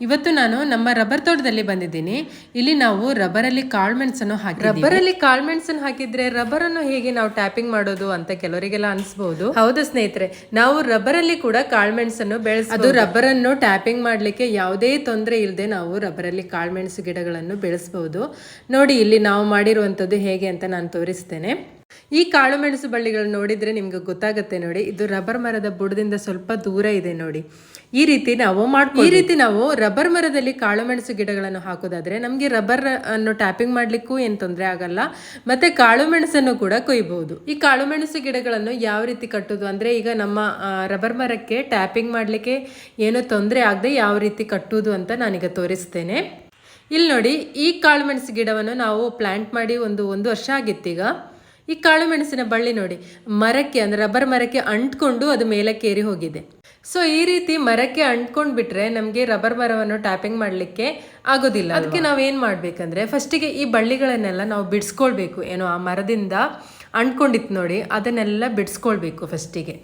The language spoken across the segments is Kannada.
ಇವತ್ತು ನಾನು ನಮ್ಮ ರಬ್ಬರ್ ತೋಟದಲ್ಲಿ ಬಂದಿದ್ದೀನಿ. ಇಲ್ಲಿ ನಾವು ರಬ್ಬರಲ್ಲಿ ಕಾಳ್ಮೆಣಸನ್ನು ಹಾಕಿ ರಬ್ಬರಲ್ಲಿ ಕಾಳ್ಮೆಣಸನ್ನು ಹಾಕಿದ್ರೆ ರಬ್ಬರ್ ಅನ್ನು ಹೇಗೆ ನಾವು ಟ್ಯಾಪಿಂಗ್ ಮಾಡೋದು ಅಂತ ಕೆಲವರಿಗೆಲ್ಲ ಅನಿಸ್ಬಹುದು ಹೌದು ಸ್ನೇಹಿತರೆ ನಾವು ರಬ್ಬರಲ್ಲಿ ಕೂಡ ಕಾಳ್ಮೆಣಸನ್ನು ಬೆಳೆಸ ಅದು ರಬ್ಬರ್ ಅನ್ನು ಟ್ಯಾಪಿಂಗ್ ಮಾಡ್ಲಿಕ್ಕೆ ಯಾವುದೇ ತೊಂದರೆ ಇಲ್ಲದೆ ನಾವು ರಬ್ಬರಲ್ಲಿ ಕಾಳ್ಮೆಣಸು ಗಿಡಗಳನ್ನು ಬೆಳೆಸಬಹುದು ನೋಡಿ ಇಲ್ಲಿ ನಾವು ಮಾಡಿರುವಂತದ್ದು ಹೇಗೆ ಅಂತ ನಾನು ತೋರಿಸ್ತೇನೆ. ಈ ಕಾಳು ಮೆಣಸು ಬಳ್ಳಿಗಳು ನೋಡಿದ್ರೆ ನಿಮ್ಗೆ ಗೊತ್ತಾಗುತ್ತೆ ನೋಡಿ. ಇದು ರಬ್ಬರ್ ಮರದ ಬುಡದಿಂದ ಸ್ವಲ್ಪ ದೂರ ಇದೆ ನೋಡಿ. ಈ ರೀತಿ ನಾವು ಮಾಡ್ಕೊ ಈ ರೀತಿ ನಾವು ರಬ್ಬರ್ ಮರದಲ್ಲಿ ಕಾಳು ಮೆಣಸು ಗಿಡಗಳನ್ನು ಹಾಕೋದಾದ್ರೆ ನಮಗೆ ರಬ್ಬರ್ ಅನ್ನು ಟ್ಯಾಪಿಂಗ್ ಮಾಡ್ಲಿಕ್ಕೂ ಏನು ತೊಂದರೆ ಆಗಲ್ಲ. ಮತ್ತೆ ಕಾಳು ಮೆಣಸನ್ನು ಕೂಡ ಕೊಯ್ಬಹುದು. ಈ ಕಾಳು ಮೆಣಸು ಗಿಡಗಳನ್ನು ಯಾವ ರೀತಿ ಕಟ್ಟುದು ಅಂದ್ರೆ ಈಗ ನಮ್ಮ ರಬ್ಬರ್ ಮರಕ್ಕೆ ಟ್ಯಾಪಿಂಗ್ ಮಾಡ್ಲಿಕ್ಕೆ ಏನೂ ತೊಂದರೆ ಆಗದೆ ಯಾವ ರೀತಿ ಕಟ್ಟುವುದು ಅಂತ ನಾನೀಗ ತೋರಿಸ್ತೇನೆ. ಇಲ್ಲಿ ನೋಡಿ ಈ ಕಾಳು ಮೆಣಸು ಗಿಡವನ್ನು ನಾವು ಪ್ಲಾಂಟ್ ಮಾಡಿ ಒಂದು ಒಂದು ವರ್ಷ ಆಗಿತ್ತೀಗ ಈ ಕಾಳು ಮೆಣಸಿನ ಬಳ್ಳಿ ನೋಡಿ, ಮರಕ್ಕೆ ಅಂದ್ರೆ ರಬ್ಬರ್ ಮರಕ್ಕೆ ಅಂಟ್ಕೊಂಡು ಅದು ಮೇಲಕ್ಕೆ ಏರಿ ಹೋಗಿದೆ. ಸೊ ಈ ರೀತಿ ಮರಕ್ಕೆ ಅಂಟ್ಕೊಂಡು ಬಿಟ್ರೆ ನಮಗೆ ರಬ್ಬರ್ ಮರವನ್ನು ಟ್ಯಾಪಿಂಗ್ ಮಾಡಲಿಕ್ಕೆ ಆಗೋದಿಲ್ಲ ಅದಕ್ಕೆ ನಾವೇನು ಮಾಡಬೇಕಂದ್ರೆ ಫಸ್ಟಿಗೆ ಈ ಬಳ್ಳಿಗಳನ್ನೆಲ್ಲ ನಾವು ಬಿಡಿಸ್ಕೊಳ್ಬೇಕು. ಏನೋ ಆ ಮರದಿಂದ ಅಂಟ್ಕೊಂಡಿತ್ತು ನೋಡಿ, ಅದನ್ನೆಲ್ಲ ಬಿಡಿಸ್ಕೊಳ್ಬೇಕು ಫಸ್ಟಿಗೆ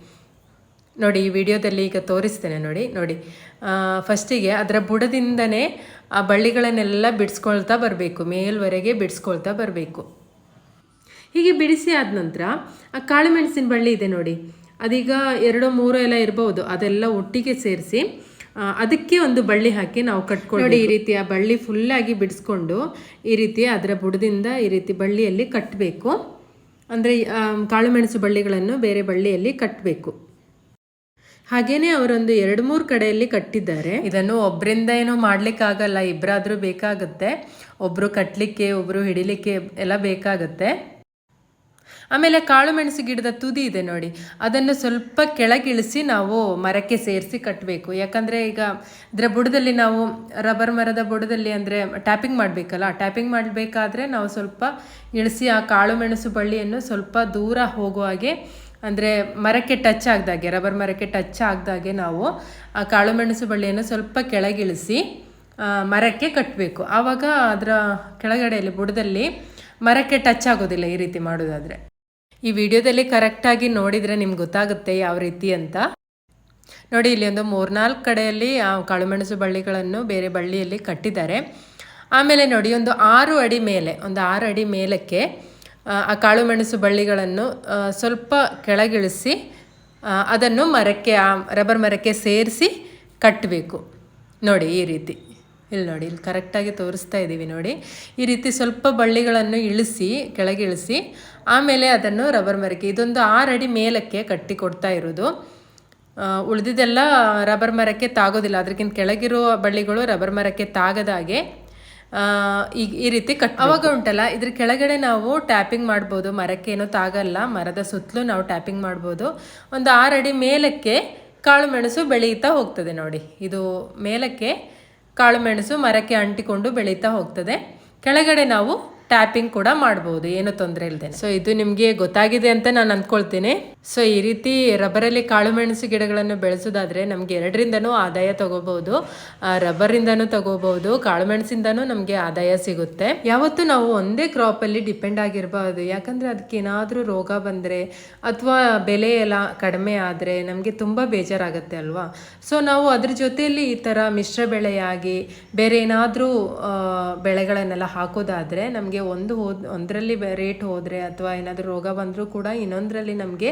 ನೋಡಿ, ಈ ವಿಡಿಯೋದಲ್ಲಿ ಈಗ ತೋರಿಸ್ತೇನೆ ನೋಡಿ ನೋಡಿ. ಫಸ್ಟಿಗೆ ಅದರ ಬುಡದಿಂದನೇ ಆ ಬಳ್ಳಿಗಳನ್ನೆಲ್ಲ ಬಿಡಿಸ್ಕೊಳ್ತಾ ಬರಬೇಕು, ಮೇಲ್ವರೆಗೆ ಬಿಡಿಸ್ಕೊಳ್ತಾ ಬರಬೇಕು. ಹೀಗೆ ಬಿಡಿಸಿ ಆದ ನಂತರ ಆ ಕಾಳು ಮೆಣಸಿನ ಬಳ್ಳಿ ಇದೆ ನೋಡಿ. ಅದೀಗ ಎರಡು ಮೂರು ಎಲ್ಲ ಇರಬಹುದು ಅದೆಲ್ಲ ಒಟ್ಟಿಗೆ ಸೇರಿಸಿ ಅದಕ್ಕೆ ಒಂದು ಬಳ್ಳಿ ಹಾಕಿ ನಾವು ಕಟ್ಕೊಂಡು ನೋಡಿ ಈ ರೀತಿ ಆ ಬಳ್ಳಿ ಫುಲ್ಲಾಗಿ ಬಿಡಿಸ್ಕೊಂಡು ಈ ರೀತಿ ಅದರ ಬುಡದಿಂದ ಈ ರೀತಿ ಬಳ್ಳಿಯಲ್ಲಿ ಕಟ್ಟಬೇಕು ಅಂದರೆ ಕಾಳು ಮೆಣಸು ಬಳ್ಳಿಗಳನ್ನು ಬೇರೆ ಬಳ್ಳಿಯಲ್ಲಿ ಕಟ್ಟಬೇಕು ಹಾಗೇನೆ ಅವರೊಂದು ಎರಡು ಮೂರು ಕಡೆಯಲ್ಲಿ ಕಟ್ಟಿದ್ದಾರೆ. ಇದನ್ನು ಒಬ್ಬರಿಂದ ಏನೋ ಮಾಡಲಿಕ್ಕಾಗಲ್ಲ ಇಬ್ಬರಾದರೂ ಬೇಕಾಗುತ್ತೆ. ಒಬ್ಬರು ಕಟ್ಟಲಿಕ್ಕೆ ಒಬ್ಬರು ಹಿಡಿಲಿಕ್ಕೆ ಎಲ್ಲ ಬೇಕಾಗುತ್ತೆ. ಆಮೇಲೆ ಕಾಳು ಮೆಣಸು ಗಿಡದ ತುದಿ ಇದೆ ನೋಡಿ. ಅದನ್ನು ಸ್ವಲ್ಪ ಕೆಳಗಿಳಿಸಿ ನಾವು ಮರಕ್ಕೆ ಸೇರಿಸಿ ಕಟ್ಟಬೇಕು ಯಾಕಂದರೆ ಈಗ ಇದರ ಬುಡದಲ್ಲಿ ನಾವು ರಬ್ಬರ್ ಮರದ ಬುಡದಲ್ಲಿ ಅಂದರೆ ಟ್ಯಾಪಿಂಗ್ ಮಾಡಬೇಕಲ್ಲ, ಟ್ಯಾಪಿಂಗ್ ಮಾಡಬೇಕಾದ್ರೆ ನಾವು ಸ್ವಲ್ಪ ಇಳಿಸಿ ಆ ಕಾಳು ಮೆಣಸು ಬಳ್ಳಿಯನ್ನು ಸ್ವಲ್ಪ ದೂರ ಹೋಗುವ ಹಾಗೆ ಅಂದರೆ ಮರಕ್ಕೆ ಟಚ್ ಆಗ್ದಾಗೆ ರಬ್ಬರ್ ಮರಕ್ಕೆ ಟಚ್ ಆಗ್ದಾಗೆ ನಾವು ಆ ಕಾಳು ಮೆಣಸು ಬಳ್ಳಿಯನ್ನು ಸ್ವಲ್ಪ ಕೆಳಗಿಳಿಸಿ ಮರಕ್ಕೆ ಕಟ್ಟಬೇಕು ಆವಾಗ ಅದರ ಕೆಳಗಡೆಯಲ್ಲಿ ಬುಡದಲ್ಲಿ ಮರಕ್ಕೆ ಟಚ್ ಆಗೋದಿಲ್ಲ ಈ ರೀತಿ ಮಾಡೋದಾದರೆ. ಈ ವಿಡಿಯೋದಲ್ಲಿ ಕರೆಕ್ಟಾಗಿ ನೋಡಿದರೆ ನಿಮ್ಗೆ ಗೊತ್ತಾಗುತ್ತೆ ಯಾವ ರೀತಿ ಅಂತ. ನೋಡಿ, ಇಲ್ಲಿ ಒಂದು ಮೂರ್ನಾಲ್ಕು ಕಡೆಯಲ್ಲಿ ಕಾಳುಮೆಣಸು ಬಳ್ಳಿಗಳನ್ನು ಬೇರೆ ಬಳ್ಳಿಯಲ್ಲಿ ಕಟ್ಟಿದ್ದಾರೆ. ಆಮೇಲೆ ನೋಡಿ, ಒಂದು ಆರು ಅಡಿ ಮೇಲೆ, ಒಂದು ಆರು ಅಡಿ ಮೇಲಕ್ಕೆ, ಆ ಕಾಳುಮೆಣಸು ಬಳ್ಳಿಗಳನ್ನು ಸ್ವಲ್ಪ ಕೆಳಗಿಳಿಸಿ ಅದನ್ನು ಮರಕ್ಕೆ, ಆ, ರಬ್ಬರ್ ಮರಕ್ಕೆ ಸೇರಿಸಿ ಕಟ್ಟಬೇಕು ನೋಡಿ, ಈ ರೀತಿ. ಇಲ್ಲಿ ನೋಡಿ, ಇಲ್ಲಿ ಕರೆಕ್ಟಾಗಿ ತೋರಿಸ್ತಾ ಇದ್ದೀವಿ ನೋಡಿ. ಈ ರೀತಿ ಸ್ವಲ್ಪ ಬಳ್ಳಿಗಳನ್ನು ಇಳಿಸಿ, ಕೆಳಗೆ ಇಳಿಸಿ, ಆಮೇಲೆ ಅದನ್ನು ರಬ್ಬರ್ ಮರಕ್ಕೆ, ಇದೊಂದು ಆರು ಅಡಿ ಮೇಲಕ್ಕೆ ಕಟ್ಟಿ ಕೊಡ್ತಾ ಇರೋದು. ಉಳಿದಿದ್ದೆಲ್ಲ ರಬ್ಬರ್ ಮರಕ್ಕೆ ತಾಗೋದಿಲ್ಲ. ಅದಕ್ಕಿಂತ ಕೆಳಗಿರೋ ಬಳ್ಳಿಗಳು ರಬ್ಬರ್ ಮರಕ್ಕೆ ತಾಗದಾಗೆ ಈಗ ಈ ರೀತಿ ಕಟ್ ಅವಾಗ ಉಂಟಲ್ಲ, ಇದ್ರ ಕೆಳಗಡೆ ನಾವು ಟ್ಯಾಪಿಂಗ್ ಮಾಡ್ಬೋದು. ಮರಕ್ಕೆ ಏನೋ ತಾಗಲ್ಲ. ಮರದ ಸುತ್ತಲೂ ನಾವು ಟ್ಯಾಪಿಂಗ್ ಮಾಡ್ಬೋದು. ಒಂದು ಆರು ಅಡಿ ಮೇಲಕ್ಕೆ ಕಾಳು ಮೆಣಸು ಬೆಳೆಯುತ್ತಾ ಹೋಗ್ತದೆ ನೋಡಿ. ಇದು ಮೇಲಕ್ಕೆ ಕಾಳುಮೆಣಸು ಮರಕ್ಕೆ ಅಂಟಿಕೊಂಡು ಬೆಳೀತಾ ಹೋಗ್ತದೆ. ಕೆಳಗಡೆ ನಾವು ಟ್ಯಾಪಿಂಗ್ ಕೂಡ ಮಾಡ್ಬೋದು, ಏನು ತೊಂದರೆ ಇಲ್ಲದೆ ಸೊ ಇದು ನಿಮಗೆ ಗೊತ್ತಾಗಿದೆ ಅಂತ ನಾನು ಅಂದ್ಕೊಳ್ತೀನಿ. ಸೊ ಈ ರೀತಿ ರಬ್ಬರಲ್ಲಿ ಕಾಳುಮೆಣಸು ಗಿಡಗಳನ್ನು ಬೆಳೆಸೋದಾದ್ರೆ ನಮಗೆ ಎರಡರಿಂದನೂ ಆದಾಯ ತಗೋಬಹುದು. ರಬ್ಬರಿಂದನೂ ತಗೋಬಹುದು ಕಾಳುಮೆಣಸಿಂದನೂ ನಮಗೆ ಆದಾಯ ಸಿಗುತ್ತೆ. ಯಾವತ್ತೂ ನಾವು ಒಂದೇ ಕ್ರಾಪಲ್ಲಿ ಡಿಪೆಂಡ್ ಆಗಿರಬಾರ್ದು. ಯಾಕಂದ್ರೆ ಅದಕ್ಕೆ ಏನಾದರೂ ರೋಗ ಬಂದರೆ ಅಥವಾ ಬೆಲೆ ಎಲ್ಲ ಕಡಿಮೆ ಆದರೆ ನಮಗೆ ತುಂಬ ಬೇಜಾರಾಗುತ್ತೆ ಅಲ್ವಾ? ಸೊ ನಾವು ಅದ್ರ ಜೊತೆಯಲ್ಲಿ ಈ ಥರ ಮಿಶ್ರ ಬೆಳೆಯಾಗಿ ಬೇರೆ ಏನಾದರೂ ಬೆಳೆಗಳನ್ನೆಲ್ಲ ಹಾಕೋದಾದರೆ ನಮಗೆ ನಮಗೆ ಒಂದು ಹೋದ, ಒಂದರಲ್ಲಿ ರೇಟ್ ಹೋದರೆ ಅಥವಾ ಏನಾದರೂ ರೋಗ ಬಂದರೂ ಕೂಡ ಇನ್ನೊಂದರಲ್ಲಿ ನಮಗೆ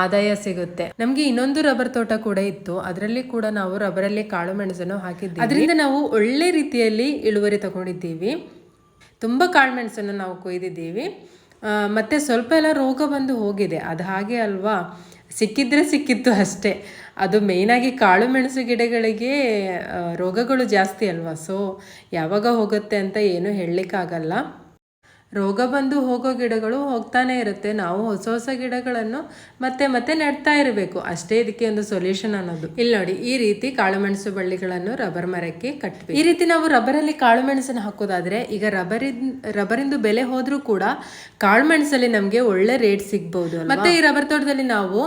ಆದಾಯ ಸಿಗುತ್ತೆ. ನಮಗೆ ಇನ್ನೊಂದು ರಬ್ಬರ್ ತೋಟ ಕೂಡ ಇತ್ತು. ಅದರಲ್ಲಿ ಕೂಡ ನಾವು ರಬ್ಬರಲ್ಲಿ ಕಾಳು ಮೆಣಸನ್ನು ಹಾಕಿದ್ದೀವಿ. ಅದರಿಂದ ನಾವು ಒಳ್ಳೆ ರೀತಿಯಲ್ಲಿ ಇಳುವರಿ ತಗೊಂಡಿದ್ದೀವಿ. ತುಂಬ ಕಾಳು ಮೆಣಸನ್ನು ನಾವು ಕೊಯ್ದಿದ್ದೀವಿ. ಮತ್ತು ಸ್ವಲ್ಪ ಎಲ್ಲ ರೋಗ ಬಂದು ಹೋಗಿದೆ. ಅದು ಹಾಗೆ ಅಲ್ವಾ? ಸಿಕ್ಕಿದ್ರೆ ಸಿಕ್ಕಿತ್ತು ಅಷ್ಟೇ. ಅದು ಮೇಯ್ನಾಗಿ ಕಾಳು ಮೆಣಸು ಗಿಡಗಳಿಗೆ ರೋಗಗಳು ಜಾಸ್ತಿ ಅಲ್ವಾ? ಸೊ ಯಾವಾಗ ಹೋಗುತ್ತೆ ಅಂತ ಏನೂ ಹೇಳಲಿಕ್ಕಾಗಲ್ಲ. ರೋಗ ಬಂದು ಹೋಗೋ ಗಿಡಗಳು ಹೋಗ್ತಾನೆ ಇರುತ್ತೆ. ನಾವು ಹೊಸ ಹೊಸ ಗಿಡಗಳನ್ನು ಮತ್ತೆ ಮತ್ತೆ ನೆಡ್ತಾ ಇರಬೇಕು. ಅಷ್ಟೇ ಇದಕ್ಕೆ ಒಂದು ಸೊಲ್ಯೂಷನ್ ಅನ್ನೋದು. ಇಲ್ಲಿ ನೋಡಿ, ಈ ರೀತಿ ಕಾಳುಮೆಣಸು ಬಳ್ಳಿಗಳನ್ನು ರಬ್ಬರ್ ಮರಕ್ಕೆ ಕಟ್ಟಬೇಕು ಈ ರೀತಿ ನಾವು ರಬ್ಬರಲ್ಲಿ ಕಾಳುಮೆಣಸನ್ನು ಹಾಕೋದಾದ್ರೆ, ಈಗ ರಬ್ಬರಿನ್ ರಬ್ಬರಿಂದು ಬೆಲೆ ಹೋದ್ರೂ ಕೂಡ ಕಾಳುಮೆಣಸಲ್ಲಿ ನಮಗೆ ಒಳ್ಳೆ ರೇಟ್ ಸಿಗ್ಬಹುದು ಮತ್ತೆ ಈ ರಬ್ಬರ್ ತೋಟದಲ್ಲಿ ನಾವು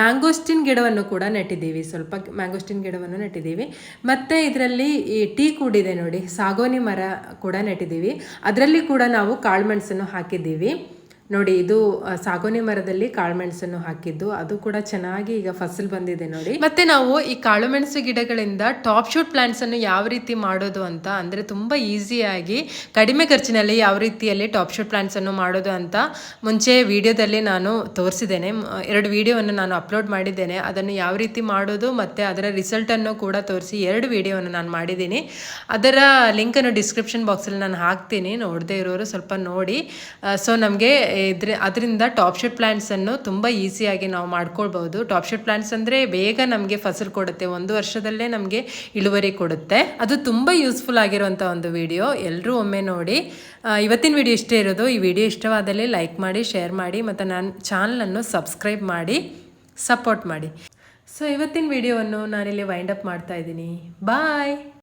ಮ್ಯಾಂಗೋಸ್ಟಿನ್ ಗಿಡವನ್ನು ಕೂಡ ನೆಟ್ಟಿದ್ದೀವಿ. ಸ್ವಲ್ಪ ಮ್ಯಾಂಗೋಸ್ಟಿನ್ ಗಿಡವನ್ನು ನೆಟ್ಟಿದ್ದೀವಿ. ಮತ್ತೆ ಇದರಲ್ಲಿ ಈ ಟೀ ಕೂಡಿದೆ ನೋಡಿ, ಸಾಗೋನಿ ಮರ ಕೂಡ ನೆಟ್ಟಿದ್ದೀವಿ. ಅದರಲ್ಲಿ ಕೂಡ ನಾವು ಕಾಳು ಮೆಣಸನ್ನು ಹಾಕಿದ್ದೀವಿ. ನೋಡಿ, ಇದು ಸಾಗೋನಿ ಮರದಲ್ಲಿ ಕಾಳುಮೆಣಸನ್ನು ಹಾಕಿದ್ದು. ಅದು ಕೂಡ ಚೆನ್ನಾಗಿ ಈಗ ಫಸಲ್ ಬಂದಿದೆ ನೋಡಿ. ಮತ್ತೆ ನಾವು ಈ ಕಾಳುಮೆಣಸು ಗಿಡಗಳಿಂದ ಟಾಪ್ ಶೂಟ್ ಪ್ಲಾಂಟ್ಸ್ ಅನ್ನು ಯಾವ ರೀತಿ ಮಾಡೋದು ಅಂತ, ಅಂದ್ರೆ ತುಂಬಾ ಈಸಿಯಾಗಿ ಕಡಿಮೆ ಖರ್ಚಿನಲ್ಲಿ ಯಾವ ರೀತಿಯಲ್ಲಿ ಟಾಪ್ ಶೂಟ್ ಪ್ಲಾಂಟ್ಸ್ ಅನ್ನು ಮಾಡೋದು ಅಂತ ಮುಂಚೆ ವಿಡಿಯೋದಲ್ಲಿ ನಾನು ತೋರಿಸಿದ್ದೇನೆ. ಎರಡು ವಿಡಿಯೋವನ್ನು ನಾನು ಅಪ್ಲೋಡ್ ಮಾಡಿದ್ದೇನೆ. ಅದನ್ನು ಯಾವ ರೀತಿ ಮಾಡೋದು ಮತ್ತೆ ಅದರ ರಿಸಲ್ಟ್ ಅನ್ನು ಕೂಡ ತೋರಿಸಿ ಎರಡು ವಿಡಿಯೋವನ್ನು ನಾನು ಮಾಡಿದ್ದೀನಿ. ಅದರ ಲಿಂಕನ್ನು ಡಿಸ್ಕ್ರಿಪ್ಷನ್ ಬಾಕ್ಸಲ್ಲಿ ನಾನು ಹಾಕ್ತೀನಿ. ನೋಡದೇ ಇರೋರು ಸ್ವಲ್ಪ ನೋಡಿ. ಸೊ ನಮಗೆ ಇದ್ರ ಅದರಿಂದ ಟಾಪ್ ಶೇಟ್ ಪ್ಲಾಂಟ್ಸನ್ನು ತುಂಬ ಈಸಿಯಾಗಿ ನಾವು ಮಾಡ್ಕೊಳ್ಬೋದು ಟಾಪ್ ಶೇಟ್ ಪ್ಲಾಂಟ್ಸ್ ಅಂದರೆ ಬೇಗ ನಮಗೆ ಫಸಲು ಕೊಡುತ್ತೆ. ಒಂದು ವರ್ಷದಲ್ಲೇ ನಮಗೆ ಇಳುವರಿ ಕೊಡುತ್ತೆ. ಅದು ತುಂಬ ಯೂಸ್ಫುಲ್ ಆಗಿರುವಂಥ ಒಂದು ವಿಡಿಯೋ ಎಲ್ಲರೂ ಒಮ್ಮೆ ನೋಡಿ. ಇವತ್ತಿನ ವಿಡಿಯೋ ಇಷ್ಟೇ ಇರೋದು. ಈ ವಿಡಿಯೋ ಇಷ್ಟವಾದಲ್ಲಿ ಲೈಕ್ ಮಾಡಿ ಶೇರ್ ಮಾಡಿ, ಮತ್ತು ನನ್ನ ಚಾನಲನ್ನು ಸಬ್ಸ್ಕ್ರೈಬ್ ಮಾಡಿ ಸಪೋರ್ಟ್ ಮಾಡಿ. ಸೊ ಇವತ್ತಿನ ವಿಡಿಯೋವನ್ನು ನಾನಿಲ್ಲಿ ವೈಂಡ್ ಅಪ್ ಮಾಡ್ತಾ ಇದ್ದೀನಿ. ಬಾಯ್